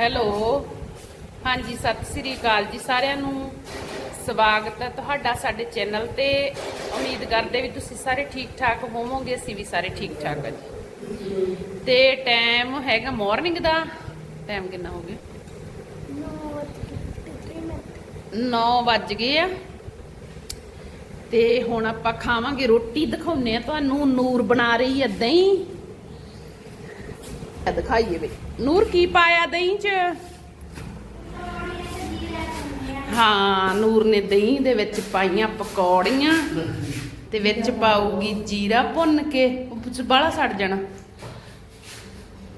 Hello. ਹਾਂਜੀ, ਸਤਿ ਸ੍ਰੀ ਅਕਾਲ ਜੀ ਸਾਰਿਆਂ ਨੂੰ। ਸਵਾਗਤ ਹੈ ਤੁਹਾਡਾ ਸਾਡੇ ਚੈਨਲ ਤੇ। ਉਮੀਦ ਕਰਦੇ ਵੀ ਤੁਸੀਂ ਸਾਰੇ ਠੀਕ ਠਾਕ ਹੋਵੋਗੇ, ਅਸੀਂ ਵੀ ਸਾਰੇ ਠੀਕ ਠਾਕ ਹਾਂ ਜੀ। ਤੇ ਟਾਈਮ ਹੈਗਾ ਮਾਰਨਿੰਗ ਦਾ। ਟਾਈਮ ਕਿੰਨਾ ਹੋ ਗਿਆ? 9 ਵੱਜ ਗਏ ਆ। ਤੇ ਹੁਣ ਆਪਾਂ ਖਾਵਾਂਗੇ ਰੋਟੀ। ਦਿਖਾਉਨੇ ਆ ਤੁਹਾਨੂੰ। ਨੂਰ ਬਣਾ ਰਹੀ ਹੈ ਦਹੀਂ। ਆ ਦਿਖਾਈਏ ਬਈ ਨੂਰ, ਕੀ ਪਾਇਆ ਦਹੀਂ ਚ? ਹਾਂ, ਨੂਰ ਨੇ ਦਹੀਂ ਦੇ ਵਿੱਚ ਪਾਈਆਂ ਪਕੌੜੀਆਂ ਤੇ ਵਿੱਚ ਪਾਉਗੀ ਜੀਰਾ ਭੁੰਨ ਕੇ। ਉਹ ਬਾਲਾ ਸੜ ਜਾਣਾ।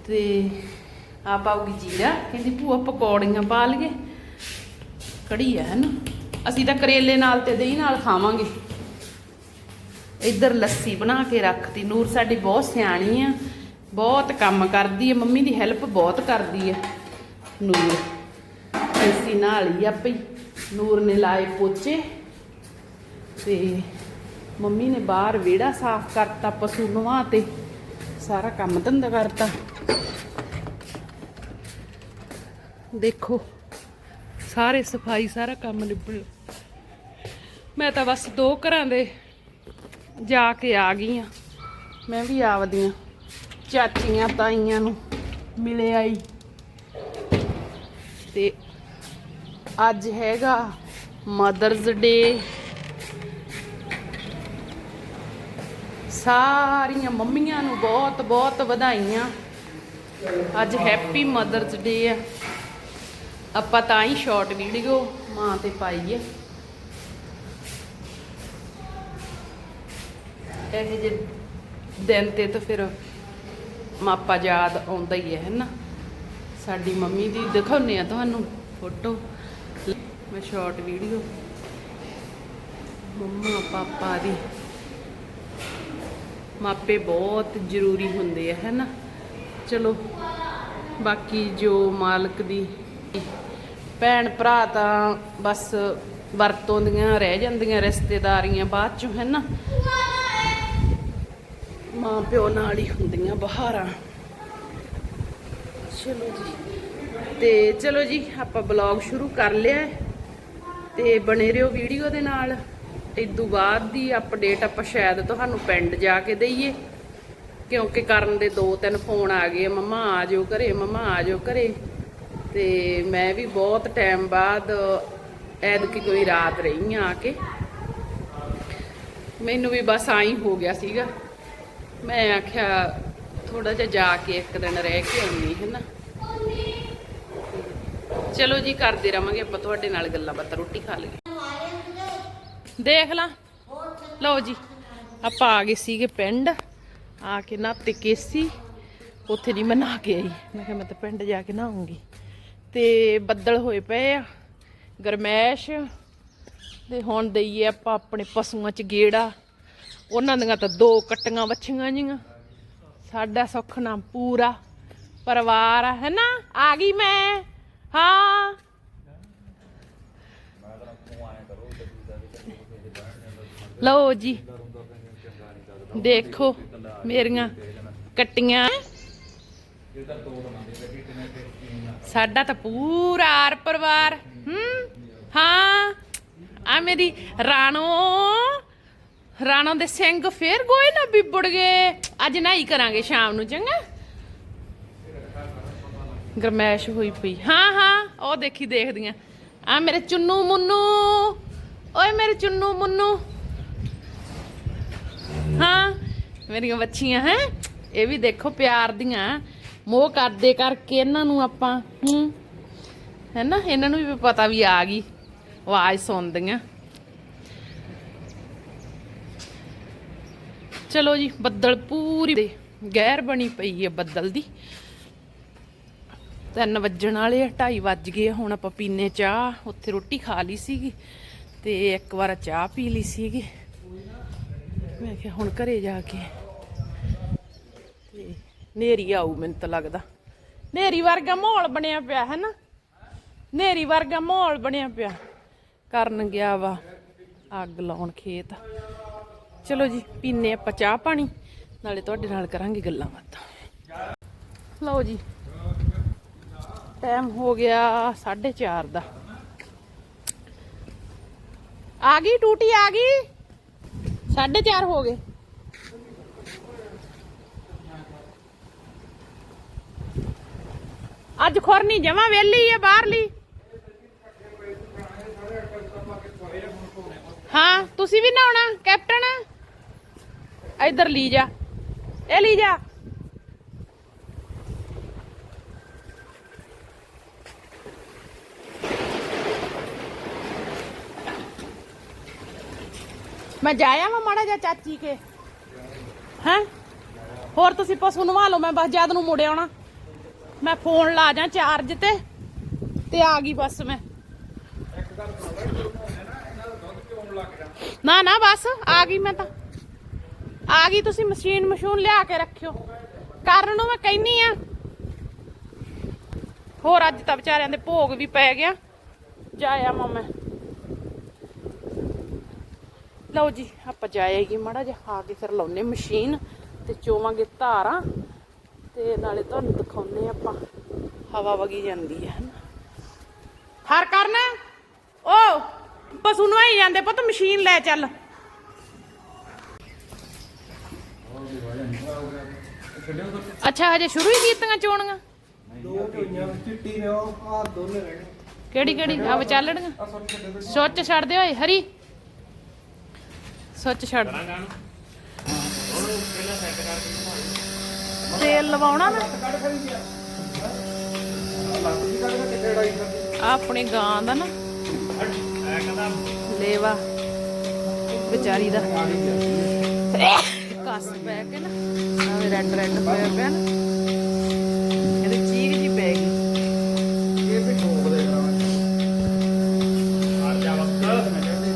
ਤੇ ਆ ਪਾਉਗੀ ਜੀਰਾ, ਕਹਿੰਦੀ ਭੂਆ ਪਕੌੜੀਆਂ ਪਾ ਲਈਏ। ਕੜੀ ਆ ਨਾ। ਅਸੀਂ ਤਾਂ ਕਰੇਲੇ ਨਾਲ ਤੇ ਦਹੀਂ ਨਾਲ ਖਾਵਾਂਗੇ। ਇੱਧਰ ਲੱਸੀ ਬਣਾ ਕੇ ਰੱਖਤੀ। ਨੂਰ ਸਾਡੀ ਬਹੁਤ ਸਿਆਣੀ ਆ। ਬਹੁਤ ਕੰਮ ਕਰਦੀ ਹੈ, ਮੰਮੀ ਦੀ ਹੈਲਪ ਬਹੁਤ ਕਰਦੀ ਹੈ। ਨੂਰ ਐਸੀ ਨਾਲ ਹੀ ਆਪੇ ਨੂਰ ਨੇ ਲਾਏ ਪੋਚੇ ਤੇ ਮੰਮੀ ਨੇ ਬਾਹਰ ਵਿਹੜਾ ਸਾਫ਼ ਕਰਤਾ, ਪਸ਼ੂ ਨਵਾ ਤੇ ਸਾਰਾ ਕੰਮ ਧੰਦਾ ਕਰਤਾ। ਦੇਖੋ, ਸਾਰੇ ਸਫ਼ਾਈ, ਸਾਰਾ ਕੰਮ ਨਿਬੜ ਮੈਂ ਤਾਂ ਬਸ ਦੋ ਘਰਾਂ ਦੇ ਜਾ ਕੇ ਆ ਗਈ ਆ ਮੈਂ ਵੀ ਆਪਦੀਆਂ ਚਾਚੀਆਂ ਤਾਈਆਂ ਨੂੰ ਮਿਲੇ ਆਈ। ਤੇ ਅੱਜ ਹੈਗਾ ਮਦਰਸ ਡੇ। ਸਾਰੀਆਂ ਮੰਮੀਆਂ ਨੂੰ ਬਹੁਤ ਬਹੁਤ ਵਧਾਈਆਂ। ਅੱਜ ਹੈਪੀ ਮਦਰਸ ਡੇ ਆ। ਆਪਾਂ ਤਾਂ ਹੀ ਸ਼ਾਰਟ ਵੀਡੀਓ ਮਾਂ ਤੇ ਪਾਈ ਹੈ ਇਹ ਜੇ ਦਿਨ ਤੇ ਤਾਂ ਫਿਰ ਮਾਪਾ ਯਾਦ ਆਉਂਦਾ ਹੀ ਹੈ ਨਾ? ਸਾਡੀ ਮੰਮੀ ਦੀ ਦਿਖਾਉਨੇ ਆ ਤੁਹਾਨੂੰ ਫੋਟੋ। ਮੈਂ ਸ਼ਾਰਟ ਵੀਡੀਓ ਮੰਮਾ, ਪਾਪਾ ਦੀ। ਮਾਪੇ ਬਹੁਤ ਜ਼ਰੂਰੀ ਹੁੰਦੇ ਆ ਹੈਨਾ ਚਲੋ, ਬਾਕੀ ਜੋ ਮਾਲਕ ਦੀ ਭੈਣ ਭਰਾ ਤਾਂ ਬਸ ਵਰਤੋਂ ਦੀਆਂ ਰਹਿ ਜਾਂਦੀਆਂ, ਰਿਸ਼ਤੇਦਾਰੀਆਂ ਬਾਅਦ ਚੋਂ, ਹੈ ਨਾ? ਮਾਂ ਪਿਓ ਨਾਲ ਹੀ ਹੁੰਦੀਆਂ ਬਹਾਰਾਂ। ਚਲੋ ਜੀ। ਤੇ ਚਲੋ ਜੀ, ਆਪਾਂ ਬਲੌਗ ਸ਼ੁਰੂ ਕਰ ਲਿਆ ਤੇ ਬਣੇ ਰਹੋ ਵੀਡੀਓ ਦੇ ਨਾਲ। ਇਦੋਂ ਬਾਅਦ ਦੀ ਅਪਡੇਟ ਆਪਾਂ ਸ਼ਾਇਦ ਤੁਹਾਨੂੰ ਪਿੰਡ ਜਾ ਕੇ ਦਈਏ। ਕਿਉਂਕਿ ਕਰਨ ਦੇ ਦੋ ਤਿੰਨ ਫੋਨ ਆ ਗਏ ਮੰਮਾ ਆ ਜਾਓ ਘਰੇ, ਮੰਮਾ ਆ ਜਾਓ ਘਰੇ। ਤੇ ਮੈਂ ਵੀ ਬਹੁਤ ਟਾਈਮ ਬਾਅਦ ਐਤਕੀ ਕੋਈ ਰਾਤ ਰਹੀ ਆ ਆ ਕੇ। ਮੈਨੂੰ ਵੀ ਬਸ ਆਈ ਹੋ ਗਿਆ ਸੀਗਾ। ਮੈਂ ਆਖਿਆ ਥੋੜਾ ਜਿਹਾ ਜਾ ਕੇ ਇੱਕ ਦਿਨ ਰਹਿ ਕੇ ਆਉਣੀ ਹੈ ਨਾ? ਚਲੋ ਜੀ, ਕਰਦੇ ਰਵਾਂਗੇ ਆਪਾਂ, ਤੁਹਾਡੇ ਨਾਲ ਗੱਲਾਂ ਬਾਤਾਂ, ਰੋਟੀ ਖਾ ਲਈਏ। ਦੇਖ ਲਾ। ਲਓ ਜੀ, ਆਪਾਂ ਆ ਗਏ ਸੀਗੇ ਪਿੰਡ, ਆ ਕੇ ਨਾਤੇ ਕੇਸੀ, ਉੱਥੇ ਨਹੀਂ ਮੈਂ ਨਹਾ ਕੇ ਆਈ। ਮੈਂ ਕਿਹਾ, ਮੈਂ ਤਾਂ ਪਿੰਡ ਜਾ ਕੇ ਨਹਾਉਂਗੀ। ਤੇ ਬੱਦਲ ਹੋਏ ਪਏ ਆ, ਗਰਮੈਸ਼, ਤੇ ਹੁਣ ਦਈਏ ਆਪਾਂ ਆਪਣੇ ਪਸ਼ੂਆਂ 'ਚ ਗੇੜਾ। ਉਹਨਾਂ ਦੀਆਂ ਤਾਂ ਦੋ ਕੱਟੀਆਂ ਵੱਛੀਆਂ ਜੀਆਂ। ਸਾਡਾ ਸੁੱਖ ਨਾ ਪੂਰਾ। ਪਰਿਵਾਰ ਆ ਹੈਨਾ ਆ ਗਈ ਮੈਂ। ਹਾਂ। ਲਓ ਜੀ। ਦੇਖੋ ਮੇਰੀਆਂ ਕੱਟੀਆਂ। ਸਾਡਾ ਤਾਂ ਪੂਰਾ ਆਰ ਪਰਿਵਾਰ। ਹੂੰ। ਹਾਂ। ਆ ਮੇਰੀ ਰਾਣੋ। ਰਾਣਾ ਦੇ ਸਿੰਘ ਫੇਰ ਗੋਏ ਨਾ ਬਿਬੜ ਗਏ। ਅੱਜ ਨਹੀਂ ਕਰਾਂਗੇ ਸ਼ਾਮ ਨੂੰ, ਚੰਗਾ। ਗਰਮੈਸ਼ ਹੋਈ ਪਈ। ਹਾਂ ਹਾਂ, ਉਹ ਦੇਖੀ ਦੇਖਦੀਆਂ ਆ ਮੇਰੇ ਚੁੰਨੂ ਮੁੰਨੂ। ਓਏ ਮੇਰੇ ਚੁੰਨੂ ਮੁੰਨੂ। ਹਾਂ, ਮੇਰੀਆਂ ਬੱਚੀਆਂ, ਹੈ? ਇਹ ਵੀ ਦੇਖੋ, ਪਿਆਰ ਦੀਆਂ। ਮੋਹ ਕਰਦੇ ਕਰਕੇ ਇਹਨਾਂ ਨੂੰ ਆਪਾਂ, ਹੂੰ। ਹੈਨਾ, ਇਹਨਾਂ ਨੂੰ ਵੀ ਪਤਾ ਵੀ ਆ ਗਈ। ਆਵਾਜ਼ ਸੁਣਦੀਆਂ। ਚਲੋ ਜੀ, ਬੱਦਲ ਪੂਰੀ ਗਹਿਰ ਬਣੀ ਪਈ ਹੈ ਬੱਦਲ ਦੀ। ਤਿੰਨ ਵੱਜਣ ਵਾਲੇ ਆ 2:30 ਵੱਜ ਗਏ ਹੁਣ ਆਪਾਂ ਪੀਨੇ ਚਾਹ, ਉੱਥੇ ਰੋਟੀ ਖਾ ਲਈ ਸੀਗੀ ਤੇ ਇੱਕ ਵਾਰ ਚਾਹ ਪੀ ਲਈ ਸੀਗੀ। ਮੈਂ ਕਿਹਾ ਹੁਣ ਘਰੇ ਜਾ ਕੇ। ਤੇ ਨੇਰੀ ਆਊ ਮੈਨੂੰ ਤਾਂ ਲੱਗਦਾ। ਨੇਰੀ ਵਰਗਾ ਮਾਹੌਲ ਬਣਿਆ ਪਿਆ ਹੈ ਨਾ ਨੇਰੀ ਵਰਗਾ ਮਾਹੌਲ ਬਣਿਆ ਪਿਆ। ਕਰਨ ਗਿਆ ਵਾ ਅੱਗ ਲਾਉਣ ਖੇਤ। ਚਲੋ ਜੀ ਪੀਨੇ ਆਪਾਂ ਚਾਹ ਪਾਣੀ, ਨਾਲੇ ਤੁਹਾਡੇ ਨਾਲ ਕਰਾਂਗੇ ਗੱਲਾਂ ਬਾਤਾਂ। ਲਓ ਜੀ ਟਾਈਮ ਹੋ ਗਿਆ 4:30 ਦਾ। ਆ ਗਈ ਟੂਟੀ, ਆ ਗਈ? 4:30 ਹੋ ਗਏ। ਅੱਜ ਖੁਰਨੀ ਜਮਾ ਵੇਲੀ ਹੈ ਬਾਹਰਲੀ। ਹਾਂ, ਤੁਸੀਂ ਵੀ ਨਹਾਉਣਾ, ਕੈਪਟਨ? ਇੱਧਰ ਲੀ ਜਾ। ਇਹ ਲੀ ਜਾ। ਮੈਂ ਜਾਇਆ ਵਾ ਮਾੜਾ ਜਿਹਾ ਚਾਚੀ ਕੇ। ਹੈਂ? ਹੋਰ ਤੁਸੀਂ ਪਸ਼ੂ ਨਵਾ ਲਓ, ਮੈਂ ਬਸ ਜਦ ਨੂੰ ਮੁੜ ਆਉਣਾ। ਮੈਂ ਫੋਨ ਲਾ ਜਾ ਚਾਰਜ ਤੇ ਤੇ ਆ ਗਈ ਬਸ ਮੈਂ। ਨਾ ਨਾ, ਬਸ ਆ ਗਈ ਮੈਂ ਤਾਂ। ਆ ਗਈ ਤੁਸੀਂ ਮਸ਼ੀਨ ਮਸ਼ੂਨ ਲਿਆ ਕੇ ਰੱਖਿਓ। ਕਰਨ ਨੂੰ ਮੈਂ ਕਹਿਨੀ ਆ। ਹੋਰ ਅੱਜ ਤਾਂ ਵਿਚਾਰਿਆਂ ਦੇ ਭੋਗ ਵੀ ਪੈ ਗਿਆ। ਜਾਇਆ ਮਾਮਾ ਲਓ ਜੀ, ਆਪਾਂ ਜਾਏਗੀ ਮਾੜਾ ਜਿਹਾ। ਆ ਕੇ ਫਿਰ ਲਾਉਨੇ ਮਸ਼ੀਨ ਤੇ ਚੋਵਾਂਗੇ ਧਾਰਾਂ ਤੇ ਨਾਲੇ ਤੁਹਾਨੂੰ ਦਿਖਾਉਨੇ ਆਪਾਂ। ਹਵਾ ਵਗੀ ਜਾਂਦੀ ਹੈ ਹਨਾ। ਹਰ ਕਰਨ? ਓ, ਪਸ਼ੂ ਨਵਾਈ ਜਾਂਦੇ ਪੁੱਤ, ਮਸ਼ੀਨ ਲੈ ਚੱਲ। ਅੱਛਾ ਹਜੇ ਸ਼ੁਰੂ ਹੀ ਕੀਤੀਆਂ ਚੋਣੀਆਂ? ਦੋ ਢੋਈਆਂ ਚਿੱਟੀ ਨੇ ਉਹ ਆ ਦੋਨੇ ਰਹਿਣੇ ਕਿਹੜੀ ਕਿਹੜੀ ਆ ਵਿਚਾਲਣੀਆਂ ਸੁੱਚ ਛੱਡ ਦੇ ਓਏ ਹਰੀ। ਸੁੱਚ ਛੱਡ। ਤੇਲ ਲਵਾਉਣਾ ਨਾ ਆਪਣੀ ਗਾਂ ਦਾ ਨਾ। ਲੇਵਾ। ਵਿਚਾਰੀ ਦਾ। ਕਸ ਪੈ ਕੇ ਨਾ। ਰੈੱਡ ਰੈੱਡ ਹੋਇਆ ਪਿਆ ਨਾ ਇਹਦੇ ਚੀਕ ਜੀ ਪੈ ਗਈ। ਇਹ ਵੀ ਠੋਕ ਦੇ ਕਰਾਂਗੇ ਮਾਰ ਜਾ ਵਕਤ ਮੈਂ ਕਹਿੰਦੀ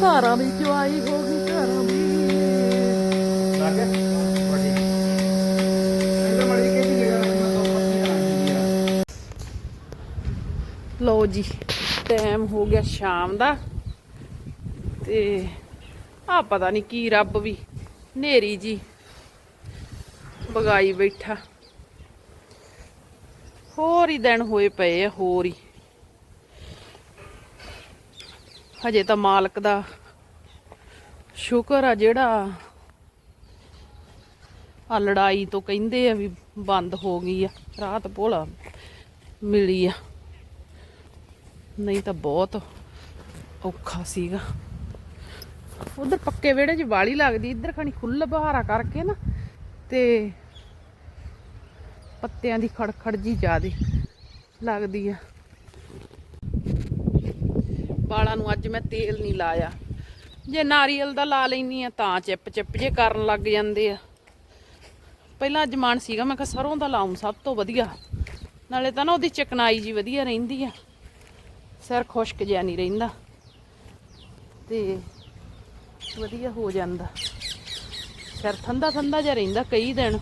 ਧਾਰਾਂ ਦੀ ਚਵਾਈ ਹੋ ਗਈ ਧਾਰਾਂ ਦੀ। ਲੱਗ ਵੱਡੀ। ਇਹਦਾ ਮੜੀ ਕੇ ਵੀ ਜਗ੍ਹਾ ਰੱਖਣਾ ਦੋ ਪੱਤੀਆਂ ਆਣਗੀਆਂ ਲਓ ਜੀ ਟਾਈਮ ਹੋ ਗਿਆ ਸ਼ਾਮ ਦਾ। ਤੇ ਆ ਪਤਾ ਨਹੀਂ ਕੀ ਰੱਬ ਵੀ ਨੇਰੀ ਜੀ। ਬਗਾਈ ਬੈਠਾ। ਹੋਰ ਹੀ ਦਿਨ ਹੋਏ ਪਏ ਆ, ਹੋਰ ਹੀ। ਹਜੇ ਤਾਂ ਮਾਲਕ ਦਾ ਸ਼ੁਕਰ ਆ ਜਿਹੜਾ ਆ ਲੜਾਈ ਤੋਂ ਕਹਿੰਦੇ ਆ ਵੀ ਬੰਦ ਹੋ ਗਈ ਆ, ਰਾਤ ਭੋਲਾ ਮਿਲੀ ਆ। ਨਹੀਂ ਤਾਂ ਬਹੁਤ ਔਖਾ ਸੀਗਾ। ਉਧਰ ਪੱਕੇ ਵਿਹੜੇ 'ਚ ਵਾਲੀ ਲੱਗਦੀ, ਇੱਧਰ ਖਣੀ ਖੁੱਲ ਬਹਾਰਾ ਕਰਕੇ ਨਾ, ਤੇ ਪੱਤਿਆਂ ਦੀ ਖੜਖੜ ਜੀ ਜ਼ਿਆਦੇ ਲੱਗਦੀ ਆ। ਵਾਲਾਂ ਨੂੰ ਅੱਜ ਮੈਂ ਤੇਲ ਨਹੀਂ ਲਾਇਆ। ਜੇ ਨਾਰੀਅਲ ਦਾ ਲਾ ਲੈਨੀ ਆ ਤਾਂ ਚਿੱਪ ਚਿੱਪ ਜੇ ਕਰਨ ਲੱਗ ਜਾਂਦੇ ਆ। ਪਹਿਲਾਂ ਜਮਾਨ ਸੀਗਾ, ਮੈਂ ਕਿਹਾ ਸਰੋਂ ਦਾ ਲਾਉਂ ਸਭ ਤੋਂ ਵਧੀਆ। ਨਾਲੇ ਤਾਂ ਨਾ ਉਹਦੀ ਚਕਨਾਈ ਜੀ ਵਧੀਆ ਰਹਿੰਦੀ ਆ। ਸਿਰ ਖੁਸ਼ਕ ਜਿਹਾ ਨਹੀਂ ਰਹਿੰਦਾ। ਤੇ ਵਧੀਆ ਹੋ ਜਾਂਦਾ। ਸਿਰ ਠੰਡਾ ਠੰਡਾ ਜਿਹਾ ਰਹਿੰਦਾ ਕਈ ਦਿਨ।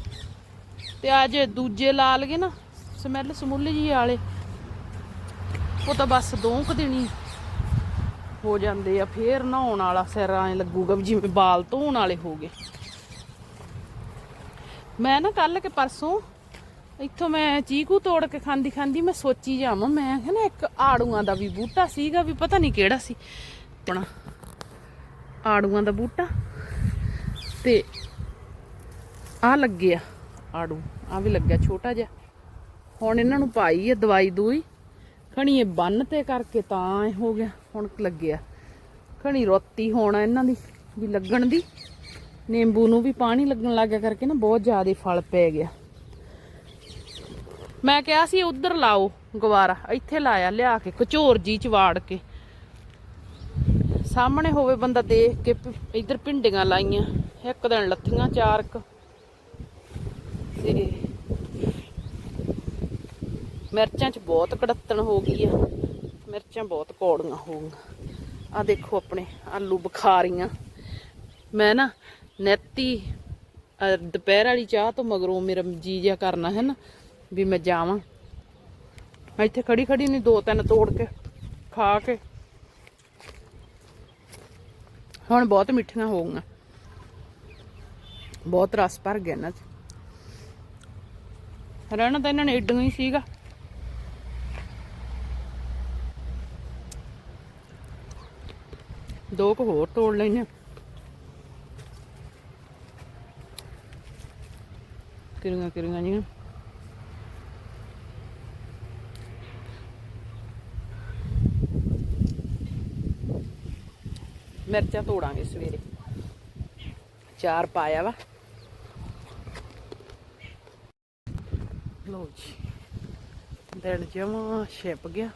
ਤੇ ਅੱਜ ਦੂਜੇ ਲਾ ਲਗੇ ਨਾ, ਸਮੈਲ ਸਮੁੱਲ ਜੀ ਵਾਲੇ। ਉਹ ਤਾਂ ਬਸ ਦੋ ਕੁ ਦਿਨ ਹੋ ਜਾਂਦੇ ਆ, ਫੇਰ ਨਹਾਉਣ ਵਾਲਾ ਸਿਰ ਐ ਲੱਗੂਗਾ ਵੀ ਜਿਵੇਂ ਬਾਲ ਧੋਣ ਵਾਲੇ ਹੋ ਗਏ। ਮੈਂ ਨਾ ਕੱਲ ਕੇ ਪਰਸੋਂ ਇੱਥੋਂ ਮੈਂ ਚੀਕੂ ਤੋੜ ਕੇ ਖਾਂਦੀ ਖਾਂਦੀ ਮੈਂ ਸੋਚੀ ਜਾਵਾਂ, ਮੈਂ ਕਿਹਾ ਨਾ ਇੱਕ ਆੜੂਆਂ ਦਾ ਵੀ ਬੂਟਾ ਸੀਗਾ ਵੀ ਪਤਾ ਨਹੀਂ ਕਿਹੜਾ ਸੀ। ਆਪਣਾ ਆੜੂਆਂ ਦਾ ਬੂਟਾ ਤੇ ਆ ਲੱਗਿਆ ਆੜੂ ਆ ਵੀ ਲੱਗਿਆ ਛੋਟਾ ਜਿਹਾ। ਹੁਣ ਇਹਨਾਂ ਨੂੰ ਪਾਈ ਹੈ ਦਵਾਈ ਦੂਈ। ਖਣੀ ਇਹ ਬੰਨ ਤੇ ਕਰਕੇ ਤਾਂ ਇਹ ਹੋ ਗਿਆ, ਹੁਣ ਲੱਗਿਆ ਖਣੀ ਰੋਤੀ ਹੋਣਾ ਇਹਨਾਂ ਦੀ ਵੀ ਲੱਗਣ ਦੀ। ਨਿੰਬੂ ਨੂੰ ਵੀ ਪਾਣੀ ਲੱਗਣ ਲੱਗ ਗਿਆ ਕਰਕੇ ਨਾ ਬਹੁਤ ਜ਼ਿਆਦਾ ਫਲ ਪੈ ਗਿਆ। ਮੈਂ ਕਿਹਾ ਸੀ ਉਧਰ ਲਾਓ ਗਵਾਰਾ ਇੱਥੇ ਲਾਇਆ, ਲਿਆ ਕੇ, ਕਚੋਰ ਜੀ ਚ ਵਾੜ ਕੇ। ਸਾਹਮਣੇ ਹੋਵੇ ਬੰਦਾ ਦੇਖ ਕੇ ਪ- ਇੱਧਰ ਭਿੰਡੀਆਂ ਲਾਈਆਂ, ਇੱਕ ਦਿਨ ਲੱਥੀਆਂ ਚਾਰ ਕ ਤੇ ਮਿਰਚਾਂ ਚ ਬਹੁਤ ਕੜੱਤਣ ਹੋ ਗਈ ਆ, ਮਿਰਚਾਂ ਬਹੁਤ ਕੌੜੀਆਂ ਹੋ ਗਈਆਂ। ਆ ਦੇਖੋ ਆਪਣੇ ਆਲੂ ਬੁਖਾਰੀਆਂ। ਮੈਂ ਨਾ ਨੈਤੀ ਦੁਪਹਿਰ ਵਾਲੀ ਚਾਹ ਤੋਂ ਮਗਰੋਂ ਮੇਰਾ ਜੀ ਜਿਆ ਕਰਨਾ ਹੈ ਨਾ, ਵੀ ਮੈਂ ਜਾਵਾਂ। ਮੈਂ ਇੱਥੇ ਖੜੀ ਖੜੀ ਨਹੀਂ, ਦੋ ਤਿੰਨ ਤੋੜ ਕੇ ਖਾ ਕੇ। ਹੁਣ ਬਹੁਤ ਮਿੱਠੀਆਂ ਹੋ ਗਈਆਂ ਬਹੁਤ ਰਸ ਭਰ ਗਿਆ ਇਹਨਾਂ 'ਚ। ਰਹਿਣਾ ਤਾਂ ਇਹਨਾਂ ਨੇ ਏਡੂ ਹੀ ਸੀਗਾ। ਦੋ ਕੁ ਹੋਰ ਤੋੜ ਲੈਨੇ ਕਿਰੀਆਂ ਕਿਰੀਆਂ ਜੀਆਂ। ਮਿਰਚਾਂ ਤੋੜਾਂਗੇ ਸਵੇਰੇ। ਚਾਰ ਪਾਇਆ ਵਾ। ਲੋ ਜੀ, ਦਿਨ ਜਮਾ ਛਿਪ ਗਿਆ।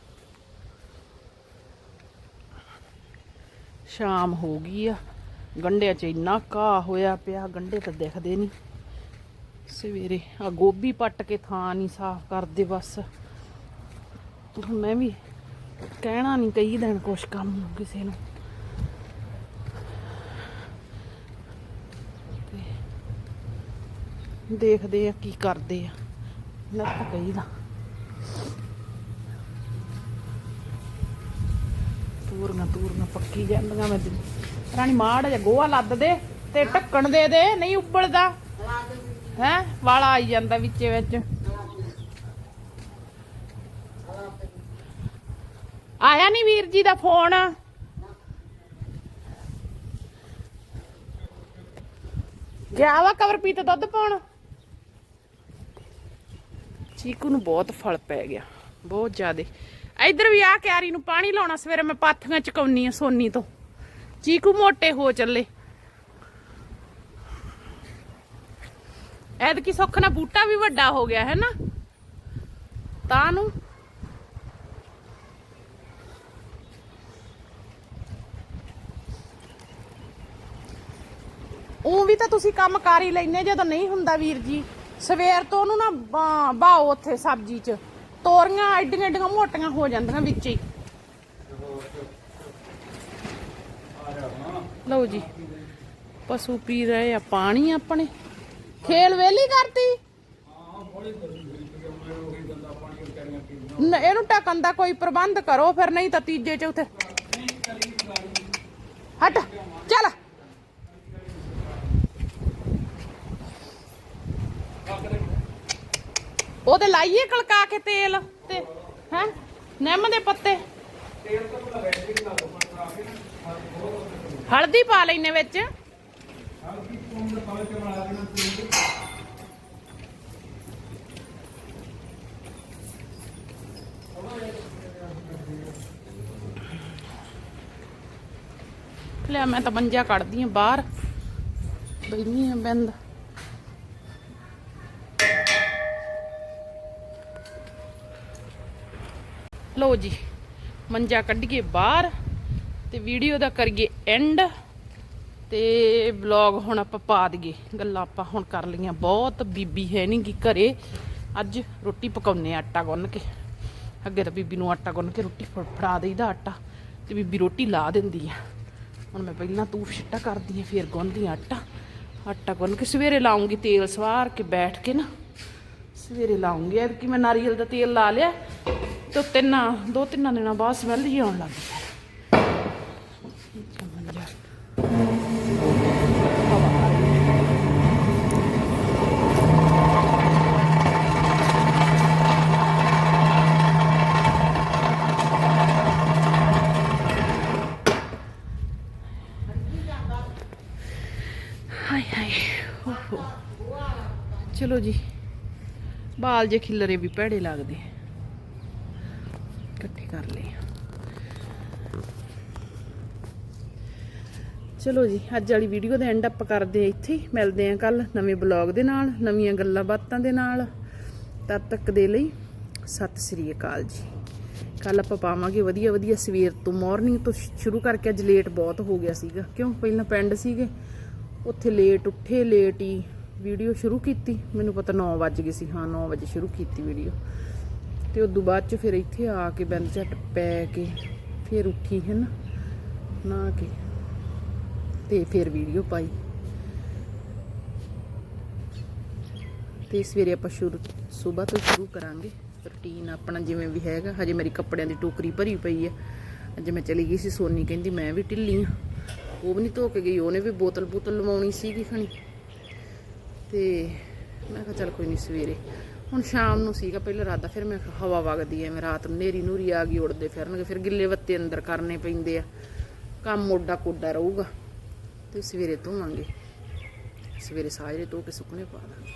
ਸ਼ਾਮ ਹੋ ਗਈ ਆ। ਗੰਢਿਆਂ 'ਚ ਇੰਨਾ ਘਾਹ ਹੋਇਆ ਪਿਆ ਗੰਢੇ ਤਾਂ ਦਿਖਦੇ ਨਹੀਂ ਸਵੇਰੇ ਆ ਗੋਭੀ ਪੱਟ ਕੇ ਥਾਂ ਨਹੀਂ ਸਾਫ਼ ਕਰਦੇ ਬਸ। ਮੈਂ ਵੀ ਕਹਿਣਾ ਨਹੀਂ ਕਈ ਦਿਨ ਕੁਛ ਕੰਮ ਕਿਸੇ ਨੂੰ। ਦੇਖਦੇ ਆ ਕੀ ਕਰਦੇ ਆ। ਲੱਤ ਕਈ ਦਾ ਤੂਰੀਆਂ ਤੂਰੀਆਂ ਪੱਕੀ ਜਾਂਦੀਆਂ ਮੈਂ ਰਾਣੀ ਮਾੜ ਜਾਂ ਗੋਹਾ ਲੱਦ ਦੇ ਤੇ ਢੱਕਣ ਦੇ ਦੇ, ਨਹੀਂ ਉੱਬਲਦਾ। ਹੈ? ਵਾਲਾ ਆਈ ਜਾਂਦਾ ਵਿੱਚੇ ਵਿੱਚ। ਆਇਆ ਨਹੀਂ ਵੀਰ ਜੀ ਦਾ ਫੋਨ? ਗਿਆ ਵਾ ਕਵਰ ਕਵਰਪੀਤ ਦੁੱਧ ਪਾਉਣ? ਚੀਕੂ ਨੂੰ ਬਹੁਤ ਫਲ ਪੈ ਗਿਆ, ਬਹੁਤ ਜ਼ਿਆਦੇ। ਇੱਧਰ ਵੀ ਆ ਕਿਆਰੀ ਨੂੰ ਪਾਣੀ ਲਾਉਣਾ, ਸਵੇਰੇ ਮੈਂ ਪਾਥੀਆਂ ਚਕਾਉਣੀ ਆ ਸੋਨੀ ਤੋਂ। ਚੀਕੂ ਮੋਟੇ ਹੋ ਚੱਲੇ। ਐਤਕੀ ਸੁੱਖ ਨਾਲ ਬੂਟਾ ਵੀ ਵੱਡਾ ਹੋ ਗਿਆ ਹੈ ਨਾ ਤਾਂ ਨੂੰ। ਉਹ ਵੀ ਤਾਂ ਤੁਸੀਂ ਕੰਮ ਕਰ ਹੀ ਲੈਨੇ ਜਦੋਂ ਨਹੀਂ ਹੁੰਦਾ ਵੀਰ ਜੀ। ਸਵੇਰ ਤੋਂ ਉਹਨੂੰ ਨਾ ਬਾ- ਬਾਓ ਉੱਥੇ ਸਬਜ਼ੀ 'ਚ। ਤੋਰੀਆਂ ਐਡੀਆਂ ਐਡੀਆਂ ਮੋਟੀਆਂ ਹੋ ਜਾਂਦੀਆਂ ਵਿੱਚ ਹੀ। ਲਓ ਜੀ, ਪਸ਼ੂ ਪੀ ਰਹੇ ਆ ਪਾਣੀ ਆਪਣੇ। ਖੇਲ ਵੇਲੀ ਕਰਤੀ? ਨ- ਇਹਨੂੰ ਟਕਣ ਦਾ ਕੋਈ ਪ੍ਰਬੰਧ ਕਰੋ, ਫਿਰ ਨਹੀਂ ਤਾਂ ਤੀਜੇ ਚੌਥੇ। ਹਟ, ਚੱਲ। ਉਹਦੇ ਲਾਈਏ ਕਲਕਾ ਕੇ ਤੇਲ ਤੇ, ਹੈ? ਨਿੰਮ ਦੇ ਪੱਤੇ। ਹਲਦੀ ਪਾ ਲੈਨੇ ਵਿੱਚ। ਲੈ ਮੈਂ ਤਾਂ ਮੰਜਾ ਕੱਢਦੀ ਆ ਬਾਹਰ। ਬੈਣੀ ਆ ਬੰਦ। ਲਓ ਜੀ, ਮੰਜਾ ਕੱਢੀਏ ਬਾਹਰ ਤੇ ਵੀਡੀਓ ਦਾ ਕਰੀਏ ਐਂਡ ਤੇ ਵਲੌਗ ਹੁਣ ਆਪਾਂ ਪਾ ਦਈਏ। ਗੱਲਾਂ ਆਪਾਂ ਹੁਣ ਕਰ ਲਈਆਂ ਬਹੁਤ, ਬੀਬੀ ਹੈ ਨਹੀਂ ਗੀ ਘਰੇ। ਅੱਜ ਰੋਟੀ ਪਕਾਉਨੇ ਆ ਆਟਾ ਗੁੰਨ ਕੇ। ਅੱਗੇ ਤਾਂ ਬੀਬੀ ਨੂੰ ਆਟਾ ਗੁੰਨ ਕੇ ਰੋਟੀ ਫ- ਫੜਾ ਦੇਈਦਾ ਆਟਾ ਤੇ ਬੀਬੀ ਰੋਟੀ ਲਾ ਦਿੰਦੀ ਆ। ਹੁਣ ਮੈਂ ਪਹਿਲਾਂ ਤੂੰ ਛਿੱਟਾ ਕਰਦੀ ਆ, ਫਿਰ ਗੁੰਨਦੀ ਆ ਆਟਾ। ਆਟਾ ਗੁੰਨ ਕੇ ਸਵੇਰੇ ਲਾਉਂਗੀ ਤੇਲ ਸਵਾਰ ਕੇ ਬੈਠ ਕੇ ਨਾ। ਸਵੇਰੇ ਲਾਉਂਗੀ ਐ ਕਿ ਮੈਂ ਨਾਰੀਅਲ ਦਾ ਤੇਲ ਲਾ ਲਿਆ। ਤੇ ਤਿੰਨ, ਦੋ ਤਿੰਨਾਂ ਦਿਨਾਂ ਬਾਅਦ ਸਮੈਲ ਜੀ ਆਉਣ ਲੱਗ ਗਈ ਅੱਛਾ ਹਾਏ ਹਾਏ, ਓਹੋ ਚਲੋ ਜੀ, ਬਾਲ ਜੇ ਖਿਲਰੇ ਵੀ ਭੈੜੇ ਲੱਗਦੇ ਇਕੱਠੇ ਕਰ ਲਏ। ਚਲੋ ਜੀ, ਅੱਜ ਵਾਲੀ ਵੀਡੀਓ ਦਾ ਐਂਡ ਅਪ ਕਰਦੇ ਆ ਇੱਥੇ ਹੀ। ਮਿਲਦੇ ਆ ਕੱਲ ਨਵੇਂ ਬਲੌਗ ਦੇ ਨਾਲ, ਨਵੀਆਂ ਗੱਲਾਂ ਬਾਤਾਂ ਦੇ ਨਾਲ। ਤਦ ਤੱਕ ਦੇ ਲਈ ਸਤਿ ਸ੍ਰੀ ਅਕਾਲ ਜੀ। ਕੱਲ ਆਪਾਂ ਪਾਵਾਂਗੇ ਵਧੀਆ ਵਧੀਆ ਸਵੇਰ ਤੋਂ ਮਾਰਨਿੰਗ ਤੋਂ ਸ਼ੁਰੂ ਕਰਕੇ ਅੱਜ ਲੇਟ ਬਹੁਤ ਹੋ ਗਿਆ ਸੀਗਾ। ਕਿਉਂ? ਪਹਿਲਾਂ ਪਿੰਡ ਸੀਗੇ। ਉੱਥੇ ਲੇਟ ਉੱਠੇ ਲੇਟ ਹੀ ਵੀਡੀਓ ਸ਼ੁਰੂ ਕੀਤੀ। ਮੈਨੂੰ ਪਤਾ 9 ਵਜ ਗਏ ਸੀ। ਹਾਂ 9 ਵਜੇ ਸ਼ੁਰੂ ਕੀਤੀ ਵੀਡੀਓ ਤੇ ਉਦੋਂ ਬਾਅਦ ਚ ਫਿਰ ਇੱਥੇ ਆ ਕੇ ਬੰਦ ਝੱਟ ਪੈ ਕੇ ਫਿਰ ਉੱਠੀ ਹੈ ਨਾ ਕੇ ਤੇ ਫਿਰ ਵੀਡੀਓ ਪਾਈ। ਤੇ ਸਵੇਰੇ ਆਪਾਂ ਸ਼ੁਰੂ, ਸਵੇਰ ਤੋਂ ਸ਼ੁਰੂ ਕਰਾਂਗੇ ਰੁਟੀਨ ਆਪਣਾ ਜਿਵੇਂ ਵੀ ਹੈਗਾ। ਹਜੇ ਮੇਰੀ ਕੱਪੜਿਆਂ ਦੀ ਟੋਕਰੀ ਭਰੀ ਪਈ ਹੈ। ਅੱਜ ਮੈਂ ਚਲੀ ਗਈ ਸੀ, ਸੋਨੀ ਕਹਿੰਦੀ ਮੈਂ ਵੀ ਢਿੱਲੀ ਆ ਉਹ ਵੀ ਨਹੀਂ ਧੋ ਕੇ ਗਈ, ਉਹਨੇ ਵੀ ਬੋਤਲ ਬੋਤਲ ਲਵਾਉਣੀ ਸੀਗੀ ਖਣੀ। ਤੇ ਮੈਂ ਕਿਹਾ ਚੱਲ ਕੋਈ ਨਹੀਂ ਸਵੇਰੇ ਹੁਣ ਸ਼ਾਮ ਨੂੰ ਸੀਗਾ ਪਹਿਲਾਂ ਰਾਤ ਫਿਰ ਮੈਂ ਹਵਾ ਵਗਦੀ ਐ, ਮੈਂ ਰਾਤ ਨੂੰ ਨੇਰੀ ਨੂਰੀ ਆ ਗਈ ਉੜਦੇ ਫਿਰਨਗੇ, ਫਿਰ ਗਿੱਲੇ ਵੱਤੇ ਅੰਦਰ ਕਰਨੇ ਪੈਂਦੇ ਆ। ਕੰਮ ਮੋਡਾ ਕੋਡਾ ਰਹੂਗਾ ਤੇ ਸਵੇਰੇ ਧੋਵਾਂਗੇ। ਸਵੇਰੇ ਸਾਜਰੇ ਧੋ ਕੇ ਸੁੱਕਣੇ ਪਾ ਦਾਂਗੇ।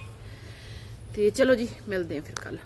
ਤੇ ਚਲੋ ਜੀ, ਮਿਲਦੇ ਆ ਫਿਰ ਕੱਲ